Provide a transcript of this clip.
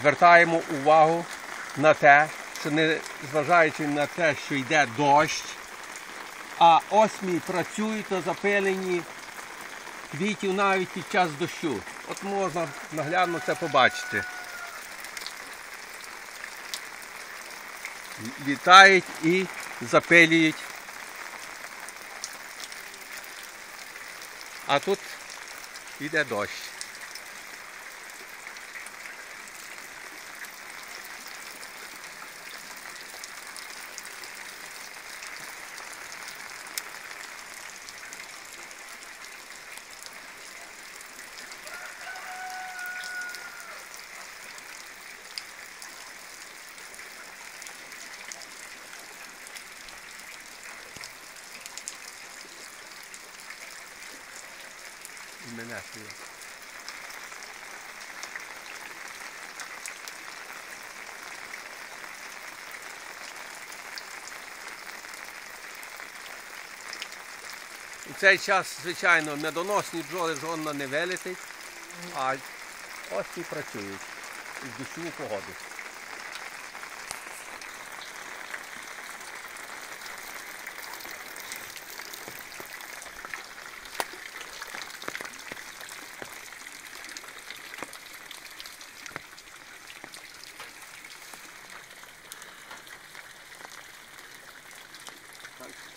звертаємо увагу на те, що не зважаючи на те, що йде дощ, а осмі працюють на запиленні квітів навіть під час дощу. От можна наглядно це побачити. Літають і запилюють. А тут йде дощ. І мене. У цей час, звичайно, медоносні бджоли жодна не вилетить, а ось і працюють у дощову погоду. Thanks.